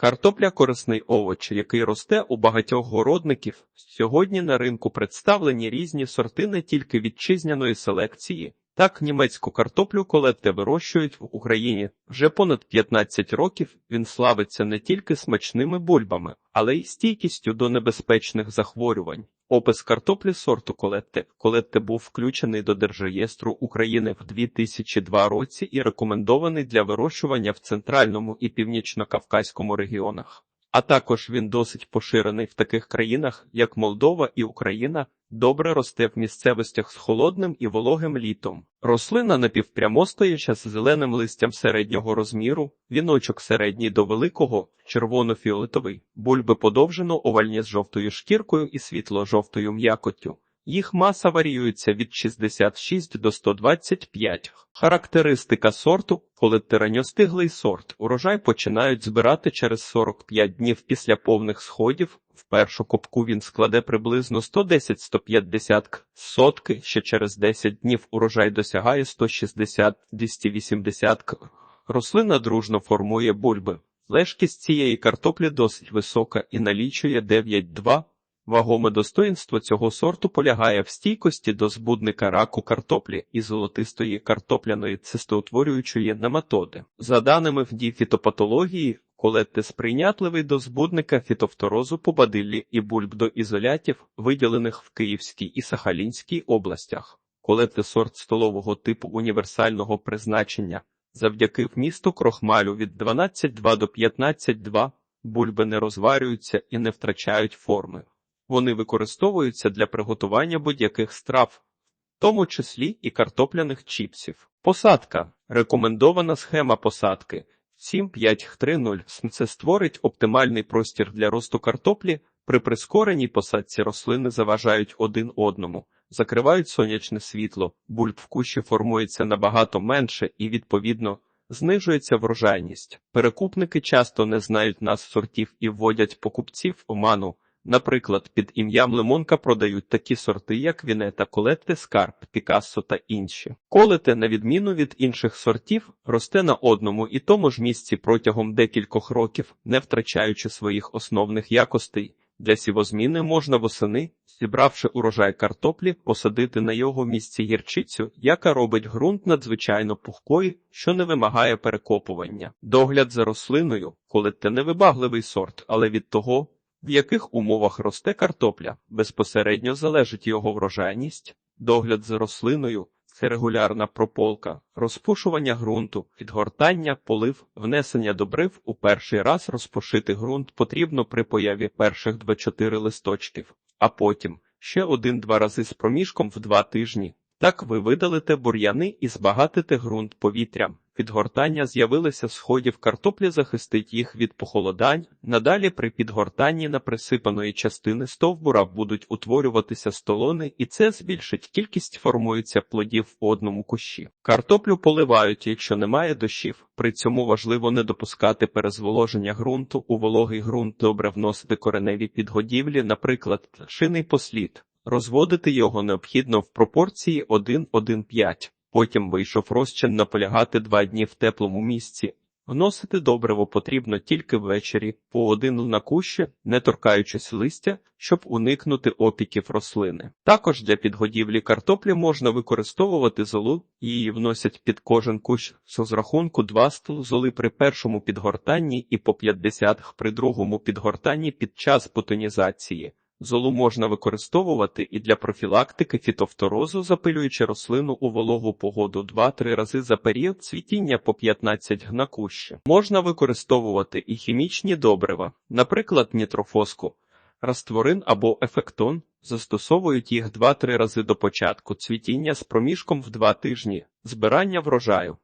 Картопля корисний овоч, який росте у багатьох городників. Сьогодні на ринку представлені різні сорти не тільки вітчизняної селекції, так німецьку картоплю колетте вирощують в Україні. Вже понад 15 років він славиться не тільки смачними бульбами, але й стійкістю до небезпечних захворювань. Опис картоплі сорту колетте. Колетте був включений до Держреєстру України в 2002 році і рекомендований для вирощування в центральному і північно-кавказькому регіонах. А також він досить поширений в таких країнах, як Молдова і Україна, добре росте в місцевостях з холодним і вологим літом. Рослина напівпрямостояча з зеленим листям середнього розміру, віночок середній до великого, червоно-фіолетовий, бульби подовжено овальні з жовтою шкіркою і світло-жовтою м'якоттю. Їх маса варіюється від 66 до 125. Характеристика сорту – коли ранньостиглий сорт, урожай починають збирати через 45 днів після повних сходів. В першу копку він складе приблизно 110-150 сотки, ще через 10 днів урожай досягає 160-280 к. Рослина дружно формує бульби. Лежкість цієї картоплі досить висока і налічує 9,2 Вагоме достоїнство цього сорту полягає в стійкості до збудника раку картоплі і золотистої картопляної цистоутворюючої нематоди. За даними в фітопатології, колетте сприйнятливий до збудника фітофторозу по бадиллі і бульб до ізолятів, виділених в Київській і Сахалінській областях. Колетте сорт столового типу універсального призначення. Завдяки вмісту крохмалю від 12,2 до 15,2 бульби не розварюються і не втрачають форми. Вони використовуються для приготування будь-яких страв, в тому числі і картопляних чіпсів. Посадка. Рекомендована схема посадки 7.5.3.0. Це створить оптимальний простір для росту картоплі. При прискореній посадці рослини заважають один одному, закривають сонячне світло, бульб в кущі формується набагато менше і, відповідно, знижується врожайність. Перекупники часто не знають нас сортів і вводять покупців в оману. Наприклад, під ім'ям лимонка продають такі сорти, як Вінета, Колетте, Скарп, Пікассо та інші. Колете, на відміну від інших сортів, росте на одному і тому ж місці протягом декількох років, не втрачаючи своїх основних якостей. Для сівозміни можна восени, зібравши урожай картоплі, посадити на його місці гірчицю, яка робить ґрунт надзвичайно пухкою, що не вимагає перекопування. Догляд за рослиною, колете невибагливий сорт, але від того, в яких умовах росте картопля, безпосередньо залежить його врожайність, догляд за рослиною, це регулярна прополка, розпушування ґрунту, підгортання, полив, внесення добрив у перший раз розпушити ґрунт потрібно при появі перших 2-4 листочків, а потім ще один-два рази з проміжком в два тижні. Так ви видалите бур'яни і збагатите ґрунт повітрям. Підгортання з'явилися сходів картоплі захистить їх від похолодань. Надалі при підгортанні на присипаної частини стовбура будуть утворюватися столони, і це збільшить кількість формується плодів в одному кущі. Картоплю поливають, якщо немає дощів. При цьому важливо не допускати перезволоження ґрунту. У вологий ґрунт добре вносити кореневі підгодівлі, наприклад, шиний послід. Розводити його необхідно в пропорції 1-1,5. Потім вийшов розчин наполягати два дні в теплому місці. Вносити добриво потрібно тільки ввечері, по один на кущі, не торкаючись листя, щоб уникнути опіків рослини. Також для підгодівлі картоплі можна використовувати золу, її вносять під кожен кущ з розрахунку 2 стол золи при першому підгортанні і по 50 при другому підгортанні під час бутонізації. Золу можна використовувати і для профілактики фітофторозу, запилюючи рослину у вологу погоду 2-3 рази за період цвітіння по 15 гна кущі. Можна використовувати і хімічні добрива, наприклад, нітрофоску, растворин або ефектон, застосовують їх 2-3 рази до початку цвітіння з проміжком в 2 тижні, збирання врожаю.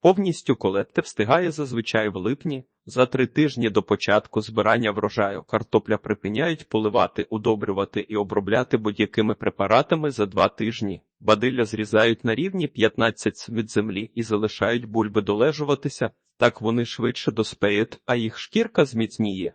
Повністю колетте встигає зазвичай в липні. За три тижні до початку збирання врожаю картопля припиняють поливати, удобрювати і обробляти будь-якими препаратами за два тижні. Бадилля зрізають на рівні 15 від землі і залишають бульби долежуватися, так вони швидше доспеють, а їх шкірка зміцніє.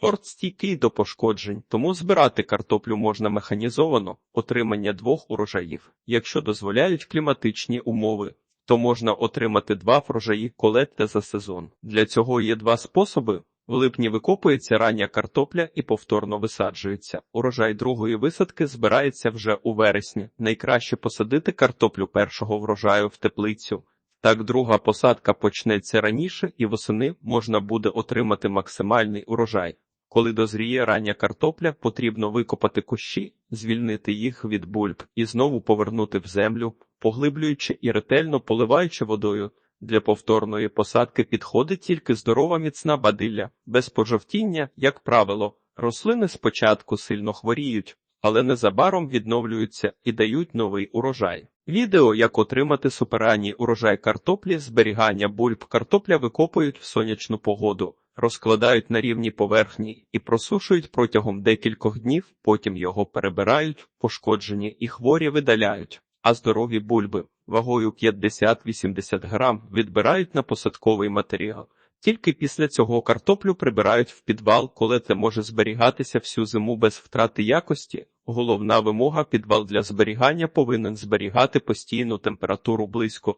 Сорт стійкий до пошкоджень, тому збирати картоплю можна механізовано, отримання двох урожаїв, якщо дозволяють кліматичні умови то можна отримати два врожаї колетте за сезон. Для цього є два способи. В липні викопується рання картопля і повторно висаджується. Урожай другої висадки збирається вже у вересні. Найкраще посадити картоплю першого врожаю в теплицю. Так друга посадка почнеться раніше і восени можна буде отримати максимальний урожай. Коли дозріє рання картопля, потрібно викопати кущі, звільнити їх від бульб і знову повернути в землю, поглиблюючи і ретельно поливаючи водою. Для повторної посадки підходить тільки здорова міцна бадилля, без пожовтіння, як правило. Рослини спочатку сильно хворіють, але незабаром відновлюються і дають новий урожай. Відео, як отримати суперранній урожай картоплі, зберігання бульб картопля викопують в сонячну погоду, розкладають на рівній поверхні і просушують протягом декількох днів, потім його перебирають, пошкоджені і хворі видаляють, а здорові бульби вагою 50-80 грам відбирають на посадковий матеріал. Тільки після цього картоплю прибирають в підвал, коли це може зберігатися всю зиму без втрати якості. Головна вимога підвал для зберігання повинен зберігати постійну температуру близько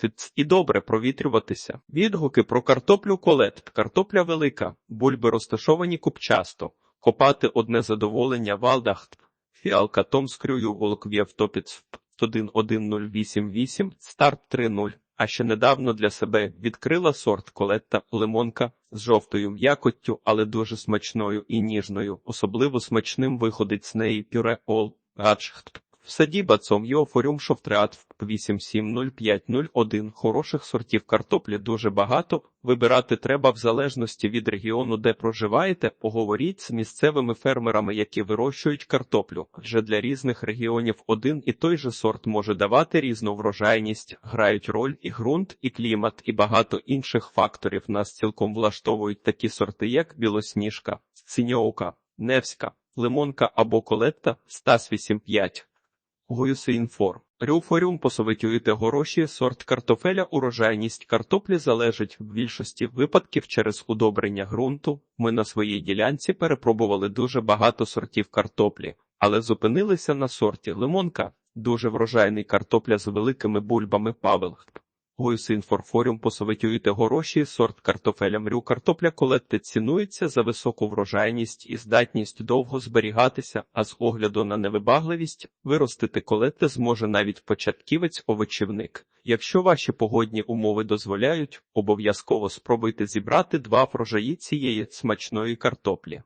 ТЦ і добре провітрюватися. Відгуки про картоплю колет. Картопля велика, бульби розташовані купчасто. Копати одне задоволення валдахт. Фіалка Томскрюю Волквєвтопіц 11088 старт 3.0. А ще недавно для себе відкрила сорт колетта лимонка з жовтою м'якоттю, але дуже смачною і ніжною. Особливо смачним виходить з неї пюре ол гаджхт. В саді бацом Йофорюм Шовтреат 870501 хороших сортів картоплі дуже багато. Вибирати треба в залежності від регіону, де проживаєте. Поговоріть з місцевими фермерами, які вирощують картоплю. Адже для різних регіонів один і той же сорт може давати різну врожайність, грають роль і ґрунт, і клімат, і багато інших факторів. Нас цілком влаштовують такі сорти, як білосніжка, синьовка, невська, лимонка або колетта Стас 85. Гуюсинформ. Рюфоріум посоветюєте гороші, сорт картофеля, урожайність картоплі залежить в більшості випадків через удобрення ґрунту. Ми на своїй ділянці перепробували дуже багато сортів картоплі, але зупинилися на сорті лимонка, дуже врожайний картопля з великими бульбами Павел. Гуюсинфорфоріум посовитуєте гороші, сорт картофеля мрю. Картопля колетти цінується за високу врожайність і здатність довго зберігатися, а з огляду на невибагливість виростити колетти зможе навіть початківець-овочівник. Якщо ваші погодні умови дозволяють, обов'язково спробуйте зібрати два врожаї цієї смачної картоплі.